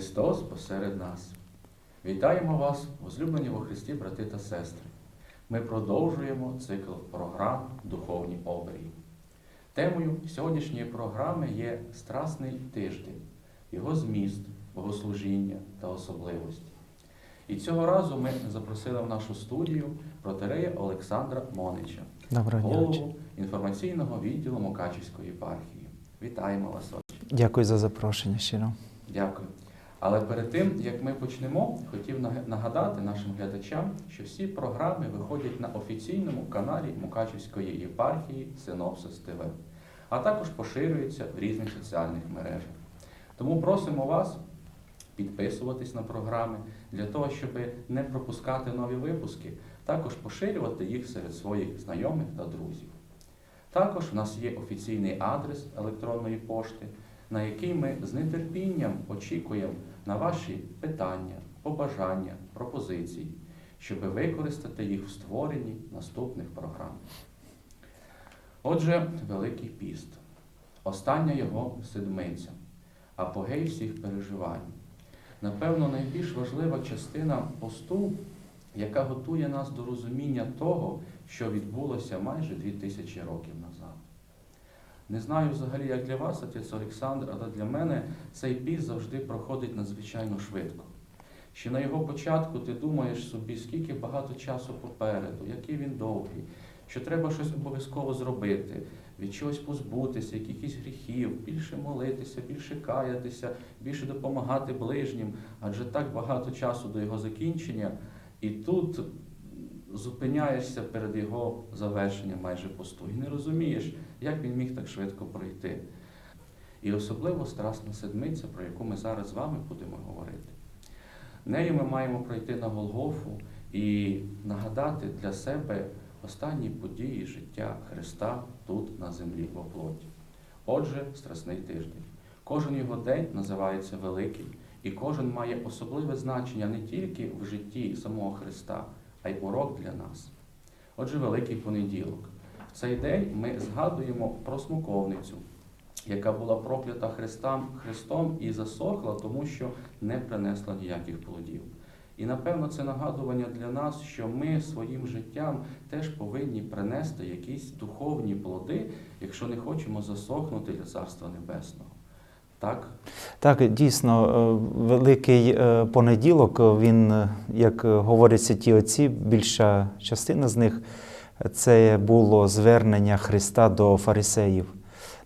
Христос посеред нас. Вітаємо вас, возлюблені во Христі, брати та сестри. Ми продовжуємо цикл програм Духовні оберії. Темою сьогоднішньої програми є Страсний тиждень, його зміст, богослужіння та особливості. І цього разу ми запросили в нашу студію протерея Олександра Монича, Доброго дня. голову інформаційного відділу Мукачівської єпархії. Вітаємо вас, отче. Дякую за запрошення щиро. Дякую. Але перед тим, як ми почнемо, хотів нагадати нашим глядачам, що всі програми виходять на офіційному каналі Мукачівської єпархії Синопсис ТВ, а також поширюються в різних соціальних мережах. Тому просимо вас підписуватись на програми для того, щоб не пропускати нові випуски, також поширювати їх серед своїх знайомих та друзів. Також в нас є офіційний адрес електронної пошти, на який ми з нетерпінням очікуємо на ваші питання, побажання, пропозиції, щоб використати їх в створенні наступних програм. Отже, Великий піст, остання його седмиця, апогей всіх переживань. Напевно, найбільш важлива частина посту, яка готує нас до розуміння того, що відбулося майже 2000 років назад. Не знаю взагалі, як для вас, отець Олександр, але для мене цей піст завжди проходить надзвичайно швидко. Ще на його початку ти думаєш собі, скільки багато часу попереду, який він довгий, що треба щось обов'язково зробити, від чогось позбутися, якихось гріхів, більше молитися, більше каятися, більше допомагати ближнім, адже так багато часу до його закінчення, і тут зупиняєшся перед його завершенням майже посту і не розумієш, як він міг так швидко пройти. І особливо Страсна Седмиця, про яку ми зараз з вами будемо говорити. Нею ми маємо пройти на Голгофу і нагадати для себе останні події життя Христа тут на землі в оплоті. Отже, Страсний тиждень. Кожен його день називається Великий, і кожен має особливе значення не тільки в житті самого Христа, а й урок для нас. Отже, Великий понеділок. В цей день ми згадуємо про смоковницю, яка була проклята Христом, Христом і засохла, тому що не принесла ніяких плодів. І напевно це нагадування для нас, що ми своїм життям теж повинні принести якісь духовні плоди, якщо не хочемо засохнути для Царства Небесного. Так? Так, дійсно, е, великий е, понеділок, е, він, як говоряться ті отці, більша частина з них це було звернення Христа до фарисеїв,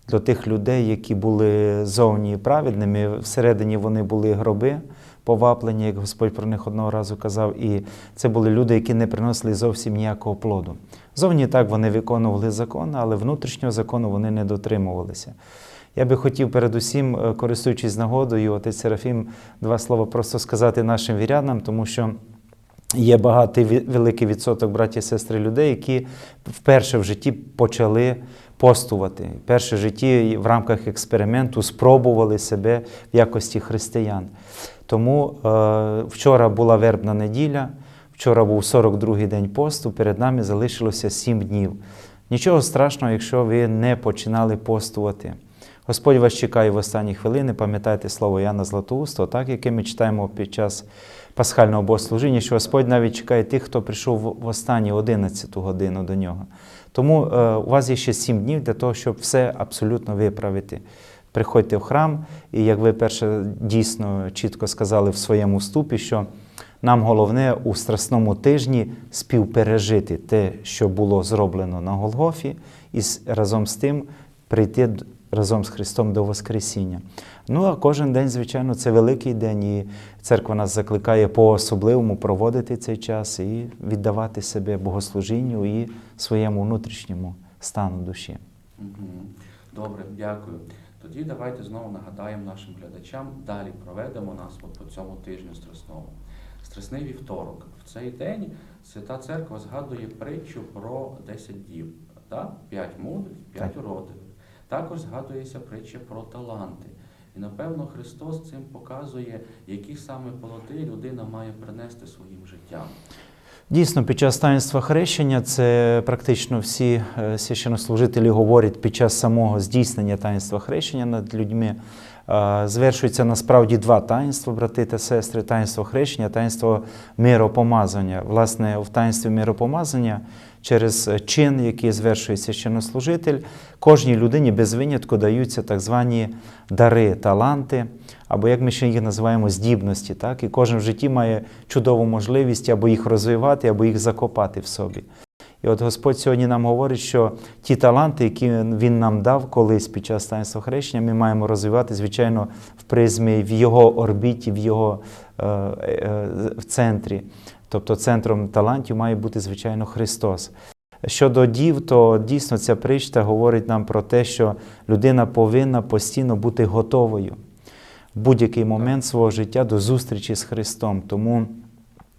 до тих людей, які були зовні праведними, всередині вони були гроби. Поваплені, як Господь про них одного разу казав, і це були люди, які не приносили зовсім ніякого плоду. Зовні так вони виконували закон, але внутрішнього закону вони не дотримувалися. Я би хотів передусім, е, користуючись нагодою, отець Серафім, два слова просто сказати нашим вірянам, тому що є багатий великий відсоток браті і сестри людей, які вперше в житті почали постувати. Вперше в житті в рамках експерименту спробували себе в якості християн. Тому е, вчора була вербна неділя, вчора був 42-й день посту, перед нами залишилося 7 днів. Нічого страшного, якщо ви не починали постувати. Господь вас чекає в останні хвилини, пам'ятайте слово Яна Златоуста, так, яке ми читаємо під час пасхального богослужіння, що Господь навіть чекає тих, хто прийшов в- останню 11 годину до нього. Тому е, у вас є ще 7 днів для того, щоб все абсолютно виправити. Приходьте в храм, і як ви перше дійсно чітко сказали в своєму вступі, що нам головне у страсному тижні співпережити те, що було зроблено на Голгофі, і разом з тим прийти разом з Христом до Воскресіння. Ну а кожен день, звичайно, це великий день, і церква нас закликає по-особливому проводити цей час і віддавати себе богослужінню і своєму внутрішньому стану душі. Добре, дякую. Тоді давайте знову нагадаємо нашим глядачам, далі проведемо нас от по цьому тижню страсному. Страсний вівторок. В цей день Свята Церква згадує притчу про 10 дів, так? 5 мудрих, 5 Так. Також згадується притча про таланти. І напевно Христос цим показує, які саме плоди людина має принести своїм життям. Дійсно, під час таїнства хрещення це практично всі е, священнослужителі говорять під час самого здійснення таїнства хрещення над людьми. Е, звершується насправді два таїнства, брати та сестри: таїнство хрещення, таїнство миропомазання. Власне, в таїнстві миропомазання через чин, який звершує священнослужитель, кожній людині без винятку даються так звані дари, таланти, або як ми ще їх називаємо, здібності. Так? І кожен в житті має чудову можливість або їх розвивати, або їх закопати в собі. І от Господь сьогодні нам говорить, що ті таланти, які Він нам дав колись під час таїнства хрещення, ми маємо розвивати, звичайно, в призмі, в його орбіті, в його е, е, в центрі. Тобто центром талантів має бути, звичайно, Христос. Щодо дів, то дійсно ця причта говорить нам про те, що людина повинна постійно бути готовою в будь-який момент свого життя до зустрічі з Христом. Тому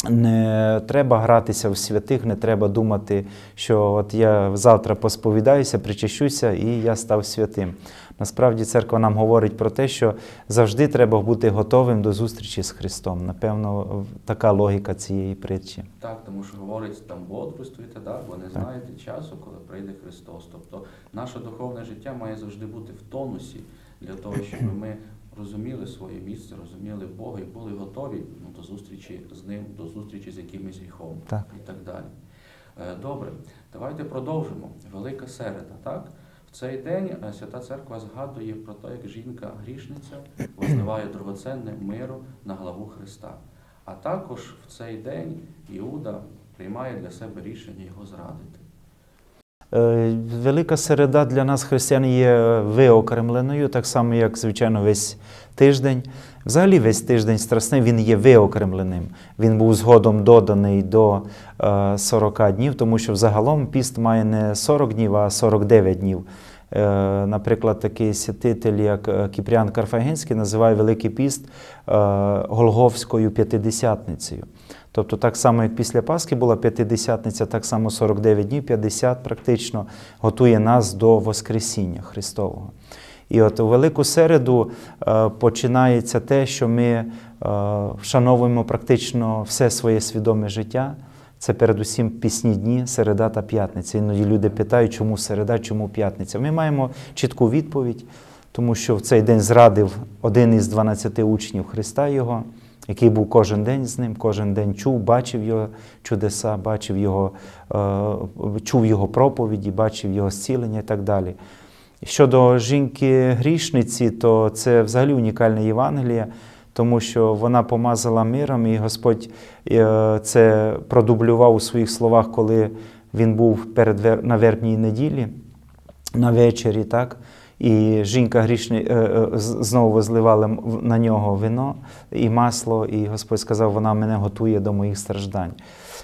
не треба гратися в святих, не треба думати, що от я завтра посповідаюся, причащуся і я став святим. Насправді церква нам говорить про те, що завжди треба бути готовим до зустрічі з Христом. Напевно, така логіка цієї притчі. Так, тому що говорить там бодрствуйте, да, бо не знаєте часу, коли прийде Христос. Тобто наше духовне життя має завжди бути в тонусі для того, щоб ми розуміли своє місце, розуміли Бога і були готові ну, до зустрічі з ним, до зустрічі з якимось гріхом Так. і так далі. Е, Добре, давайте продовжимо. Велика середа, так? В цей день е, Свята Церква згадує про те, як жінка грішниця возливає дорогоценне миру на главу Христа. А також в цей день Іуда приймає для себе рішення його зрадити. Е, Велика середа для нас, християн, є виокремленою, так само, як, звичайно, весь тиждень. Взагалі, весь тиждень страсний він є виокремленим. Він був згодом доданий до е, 40 днів, тому що взагалом піст має не 40 днів, а 49 днів. Е, Наприклад, такий святитель, як е, Кіпріан Карфагенський, називає Великий піст е, Голговською п'ятидесятницею. Тобто, так само, як після Пасхи була п'ятидесятниця, так само 49 дів, 50 практично готує нас до Воскресіння Христового. І от у Велику середу починається те, що ми вшановуємо практично все своє свідоме життя. Це передусім пісні дні, середа та п'ятниця. Іноді люди питають, чому середа, чому п'ятниця. Ми маємо чітку відповідь, тому що в цей день зрадив один із 12 учнів Христа Його, який був кожен день з ним, кожен день чув, бачив його чудеса, бачив його, е, чув його проповіді, бачив його зцілення і так далі. Щодо жінки грішниці, то це взагалі унікальне Євангеліє, тому що вона помазала миром, і Господь е, це продублював у своїх словах, коли він був перед на вербній неділі, на вечері, так? І жінка грішна е, е, знову возливала на нього вино і масло, і Господь сказав, вона мене готує до моїх страждань.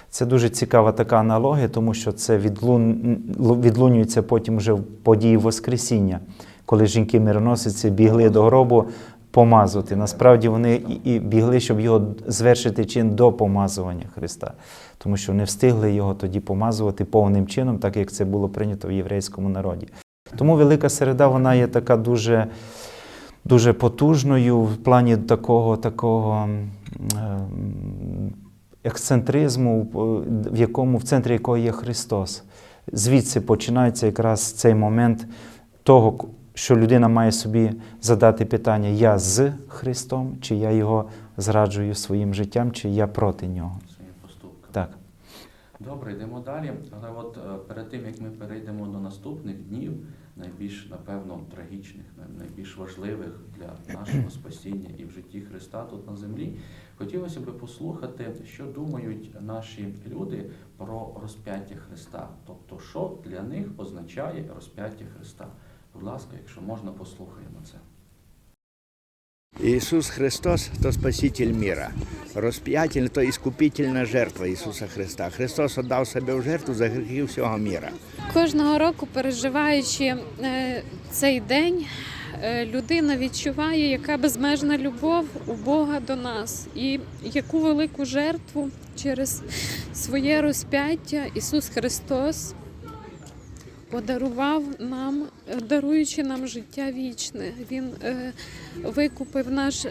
Це дуже цікава така аналогія, тому що це відлун... відлунюється потім вже в події Воскресіння, коли жінки мироносиці бігли до гробу помазувати. Насправді вони і, бігли, щоб його звершити чин до помазування Христа, тому що не встигли його тоді помазувати повним чином, так як це було прийнято в єврейському народі. Тому Велика Середа вона є така дуже, дуже потужною в плані такого, такого ем, ексцентризму, в якому в центрі якого є Христос. Звідси починається якраз цей момент того, що людина має собі задати питання: я з Христом, чи я його зраджую своїм життям, чи я проти нього. Так. Добре, йдемо далі. Але от е, перед тим як ми перейдемо до наступних днів, найбільш напевно трагічних, найбільш важливих для нашого спасіння і в житті Христа тут на землі, хотілося б послухати, що думають наші люди про розп'яття Христа. Тобто, що для них означає розп'яття Христа. Будь ласка, якщо можна, послухаємо це. Иисус Христос – то Спаситель мира. Розп'ятіль – то іскупительна жертва Ісуса Христа. Христос віддав себе в жертву за гріхи всього мира. Кожного року, переживаючи е, цей день, е, людина відчуває, яка безмежна любов у Бога до нас, і яку велику жертву через своє розп'яття Ісус Христос подарував нам, даруючи нам життя вічне. Він е, викупив наш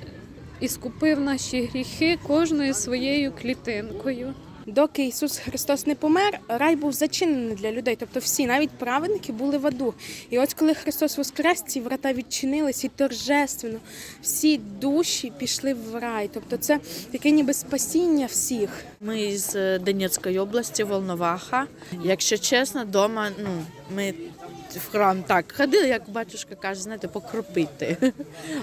і скупив наші гріхи кожною своєю клітинкою. Доки Ісус Христос не помер, рай був зачинений для людей. Тобто всі, навіть праведники, були в аду. І ось коли Христос воскрес, ці врата відчинились і торжественно всі душі пішли в рай. Тобто це таке ніби спасіння всіх. Ми з Донецької області, Волноваха. Якщо чесно, вдома ну, ми в храм так ходили, як батюшка каже, знаєте, покропити.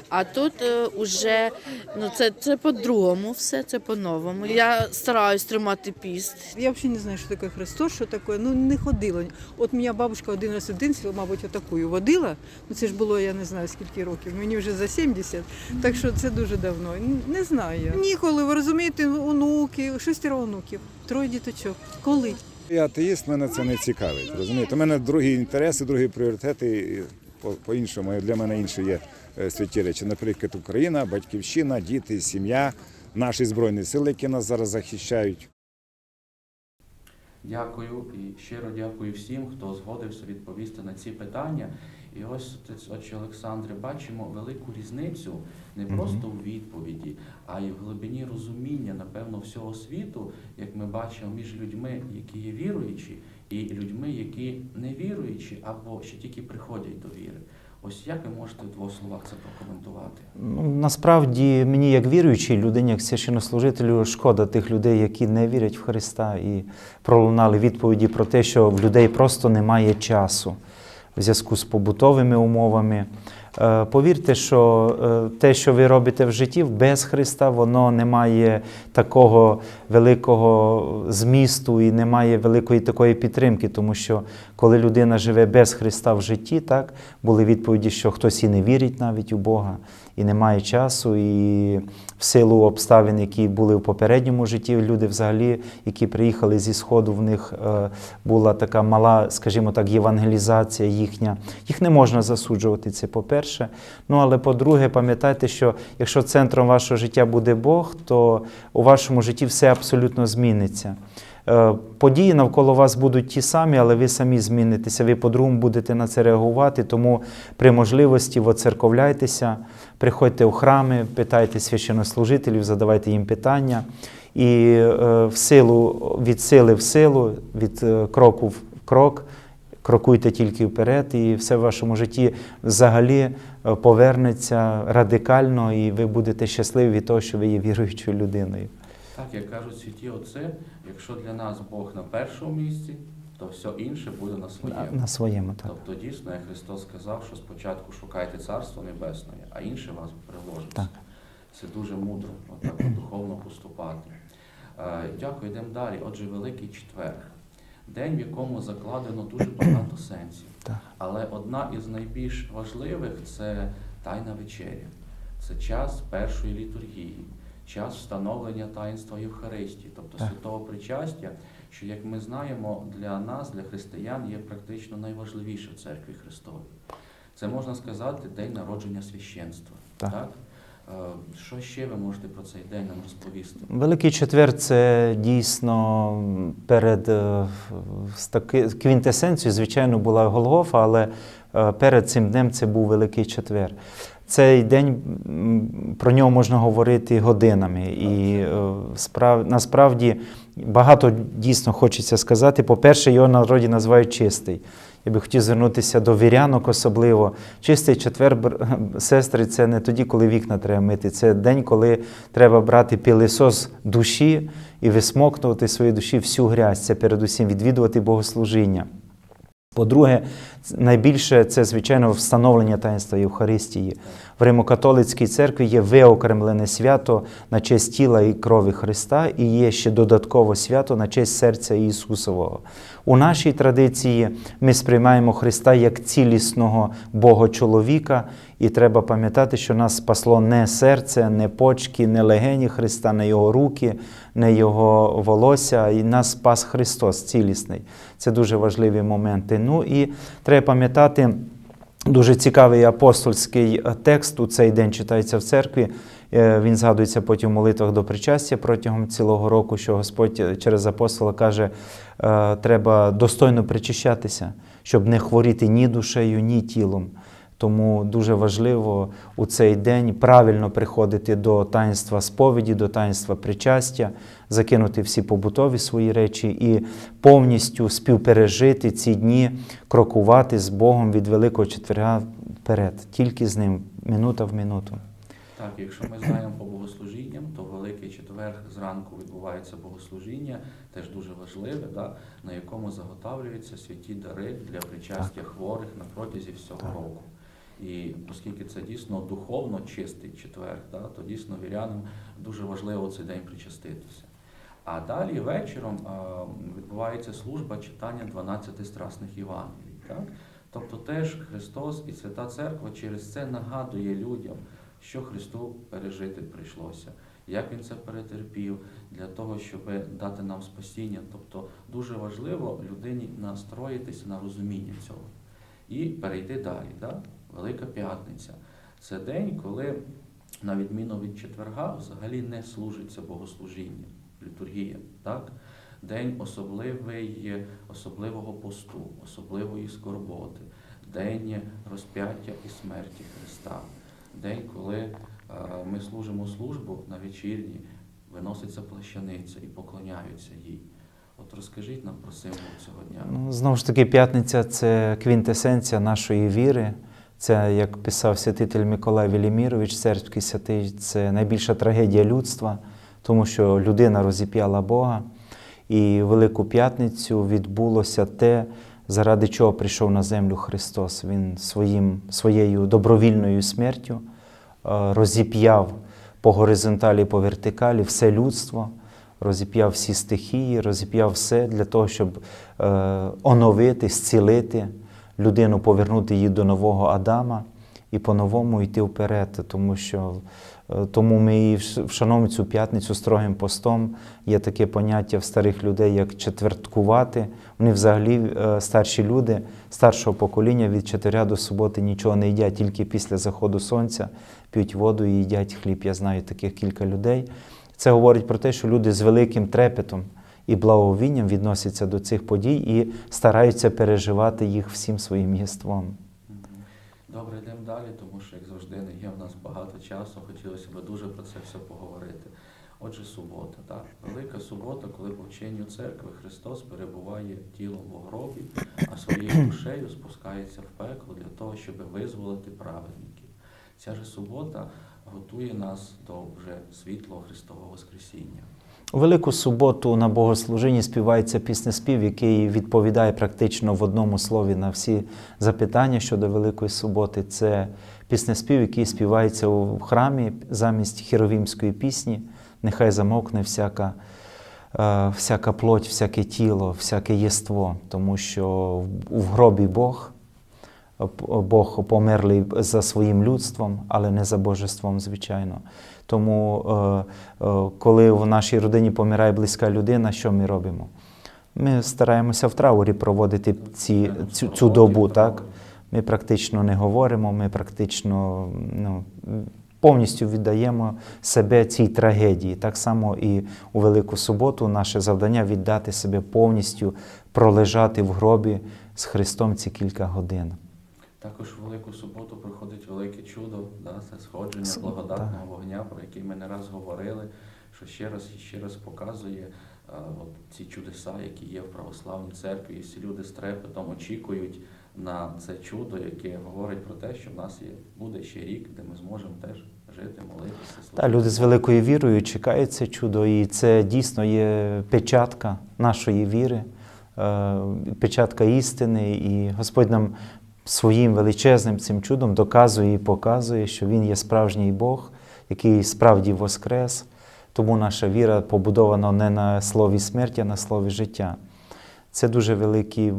А тут е, уже ну, це, це по-другому все, це по-новому. Я стараюсь тримати піст. Я взагалі не знаю, що таке Христос, що таке. Ну не ходила. От моя бабушка один раз дитинстві, мабуть, отакою водила. Ну це ж було, я не знаю скільки років. Мені вже за 70, так що це дуже давно. Не знаю. Ніколи, ви розумієте, онуки, шестеро онуків, троє діточок. Коли? Я атеїст, мене це не цікавить. Розумієте, у мене другі інтереси, другі пріоритети. по-іншому для мене інші є е, святі речі. Наприклад, Україна, батьківщина, діти, сім'я, наші збройні сили, які нас зараз захищають. Дякую і щиро дякую всім, хто згодився відповісти на ці питання. І ось, отче Олександре, бачимо велику різницю не просто у відповіді, а й в глибині розуміння, напевно, всього світу, як ми бачимо між людьми, які є віруючі, і людьми, які не віруючі або ще тільки приходять до віри. Ось як ви можете в двох словах це прокоментувати? Ну, насправді мені, як віруючій людині, як священнослужителю, шкода тих людей, які не вірять в Христа, і пролунали відповіді про те, що в людей просто немає часу в зв'язку з побутовими умовами. Е, Повірте, що е, те, що ви робите в житті, без Христа, воно не має такого великого змісту і не має великої такої підтримки, тому що коли людина живе без Христа в житті, так були відповіді, що хтось і не вірить навіть у Бога, і не має часу, і в силу обставин, які були в попередньому житті, люди взагалі, які приїхали зі Сходу, в них е, була така мала, скажімо так, євангелізація їхня. Їх не можна засуджувати, це по-перше. Ну, але по-друге, пам'ятайте, що якщо центром вашого життя буде Бог, то у вашому житті все абсолютно зміниться. Е, Події навколо вас будуть ті самі, але ви самі змінитеся, ви по-другому будете на це реагувати. Тому при можливості воцерковляйтеся, приходьте у храми, питайте священнослужителів, задавайте їм питання. І е, в силу, від сили в силу, від е, кроку в крок, крокуйте тільки вперед, і все в вашому житті взагалі е, повернеться радикально, і ви будете щасливі від того, що ви є віруючою людиною. Так, як кажуть святі отці, якщо для нас Бог на першому місці, то все інше буде на своєму. На своєму так. Тобто дійсно, як Христос сказав, що спочатку шукайте Царство Небесне, а інше вас приложиться. Так. Це дуже мудро, отак духовно поступати. Е, Дякую, йдемо далі. Отже, Великий Четвер. День, в якому закладено дуже багато сенсів. Але одна із найбільш важливих це Тайна вечеря. Це час першої літургії, час встановлення таїнства Євхаристії, тобто Так. святого причастя, що, як ми знаємо, для нас, для християн, є практично найважливіше в церкві Христовій. Це можна сказати день народження священства. Так. Е, Що ще ви можете про цей день нам розповісти? Великий четвер це дійсно перед е, квінтесенцією, звичайно, була Голгофа, але е, перед цим днем це був Великий четвер. Цей день про нього можна говорити годинами. І е, справ, насправді багато дійсно хочеться сказати. По-перше, його на народі називають чистий. Я би хотів звернутися до вірянок особливо. Чистий четвер, сестри, це не тоді, коли вікна треба мити. Це день, коли треба брати пілисос душі і висмокнути в своїй душі всю грязь. Це передусім відвідувати богослужіння. По-друге, найбільше це, звичайно, встановлення таїнства Євхаристії. В Римокатолицькій церкві є виокремлене свято на честь тіла і крові Христа, і є ще додатково свято на честь серця Ісусового. У нашій традиції ми сприймаємо Христа як цілісного Бога-чоловіка, і треба пам'ятати, що нас спасло не серце, не почки, не легені Христа, не Його руки, не Його волосся, і нас спас Христос цілісний. Це дуже важливі моменти. Ну і треба пам'ятати, дуже цікавий апостольський е, текст у цей день читається в церкві. Е, Він згадується потім в молитвах до причастя протягом цілого року, що Господь е, через апостола каже, треба достойно причащатися, щоб не хворіти ні душею, ні тілом. Тому дуже важливо у цей день правильно приходити до таїнства сповіді, до таїнства причастя, закинути всі побутові свої речі і повністю співпережити ці дні, крокувати з Богом від Великого четверга вперед, тільки з ним, минута в минуту. Так, якщо ми знаємо по богослужінням, то Великий четвер зранку відбувається богослужіння, теж дуже важливе, да, на якому заготавлюються святі дари для причастя хворих на протязі всього Так. року. І оскільки це дійсно духовно чистий четвер, да, то дійсно вірянам дуже важливо цей день причаститися. А далі вечором відбувається служба читання 12 страсних Євангелій. Так? Тобто теж Христос і Свята Церква через це нагадує людям, що Христу пережити прийшлося, як Він це перетерпів, для того, щоб дати нам спасіння. Тобто дуже важливо людині настроїтися на розуміння цього і перейти далі. Да? Велика п'ятниця. Це день, коли, на відміну від четверга, взагалі не служиться богослужіння, літургія. Так? День особливий, особливого посту, особливої скорботи, день розп'яття і смерті Христа, день, коли е, ми служимо службу на вечірні, виноситься плащаниця і поклоняються їй. От розкажіть нам про символ цього дня. Ну, знову ж таки, п'ятниця це квінтесенція нашої віри. Це, як писав святитель Миколай Велімірович, сербський святий, це найбільша трагедія людства, тому що людина розіп'яла Бога. І Велику П'ятницю відбулося те, заради чого прийшов на землю Христос. Він своїм, своєю добровільною смертю е, розіп'яв по горизонталі, по вертикалі все людство, розіп'яв всі стихії, розіп'яв все для того, щоб е, оновити, зцілити людину, повернути її до нового Адама і по-новому йти вперед, тому що е, тому ми і вшановуємо цю п'ятницю строгим постом. Є таке поняття в старих людей, як четверткувати. Вони взагалі е, старші люди старшого покоління від четверя до суботи нічого не їдять, тільки після заходу сонця п'ють воду і їдять хліб. Я знаю таких кілька людей. Це говорить про те, що люди з великим трепетом і благовінням відносяться до цих подій і стараються переживати їх всім своїм єством. Добре, йдемо далі, тому що, як завжди, не є в нас багато часу. Хотілося б дуже про це все поговорити. Отже, субота, так? Велика субота, коли по вченню церкви Христос перебуває тілом в гробі, а своєю душею спускається в пекло для того, щоб визволити праведників. Ця же субота готує нас до вже світлого Христового Воскресіння. У Велику суботу на богослужінні співається піснеспів, який відповідає практично в одному слові на всі запитання щодо Великої суботи. Це піснеспів, який співається у храмі замість хіровімської пісні. Нехай замовкне всяка, е, всяка плоть, всяке тіло, всяке єство, тому що в гробі Бог. Бог померлий за своїм людством, але не за божеством, звичайно. Тому, е, е, коли в нашій родині помирає близька людина, що ми робимо? Ми стараємося в траурі проводити ці, цю, цю добу. Так? Ми практично не говоримо, ми практично ну, повністю віддаємо себе цій трагедії. Так само і у Велику суботу наше завдання віддати себе повністю, пролежати в гробі з Христом ці кілька годин. Також в Велику суботу проходить велике чудо, да, це сходження С- благодатного вогня, про який ми не раз говорили, що ще раз і ще раз показує е, от ці чудеса, які є в православній церкві. І всі люди з трепетом очікують на це чудо, яке говорить про те, що в нас є буде ще рік, де ми зможемо теж жити, молитися. Та люди з великою вірою чекають це чудо, і це дійсно є печатка нашої віри, е, печатка істини. І Господь нам своїм величезним цим чудом доказує і показує, що Він є справжній Бог, який справді воскрес. Тому наша віра побудована не на слові смерті, а на слові життя. Це дуже великі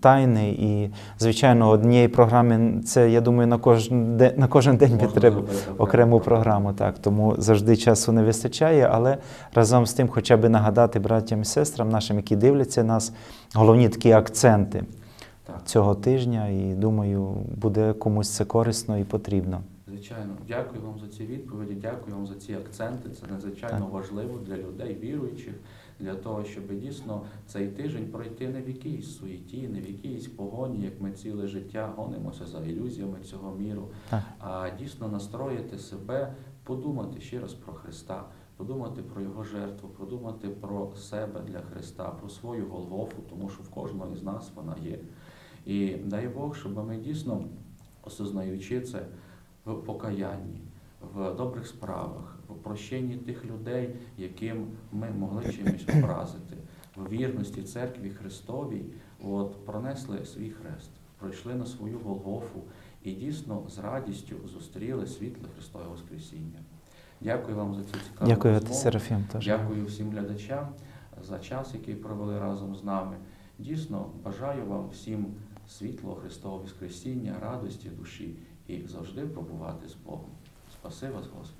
тайни, і, звичайно, однієї програми це, я думаю, на кожен день, на кожен день треба окрему програму, так. Тому завжди часу не вистачає, але разом з тим, хоча б нагадати братям і сестрам нашим, які дивляться нас, головні такі акценти. Цього тижня, і думаю, буде комусь це корисно і потрібно. Звичайно, дякую вам за ці відповіді, дякую вам за ці акценти. Це надзвичайно важливо для людей віруючих, для того, щоб дійсно цей тиждень пройти не в якійсь суєті, не в якійсь погоні, як ми ціле життя гонимося за ілюзіями цього міру, Так. а дійсно настроїти себе, подумати ще раз про Христа, подумати про Його жертву, подумати про себе для Христа, про свою Голгофу, тому що в кожного із нас вона є. І дай Бог, щоб ми дійсно, осознаючи це в покаянні, в добрих справах, в прощенні тих людей, яким ми могли чимось образити, в вірності церкві Христовій, от, пронесли свій хрест, пройшли на свою Голгофу і дійсно з радістю зустріли світле Христове Воскресіння. Дякую вам за цю цікаву Дякую, розмову. Серафім. Теж. Дякую всім глядачам за час, який провели разом з нами. Дійсно, бажаю вам всім світлого Христового Воскресіння, радості душі і завжди пробувати з Богом. Спаси вас, Господи.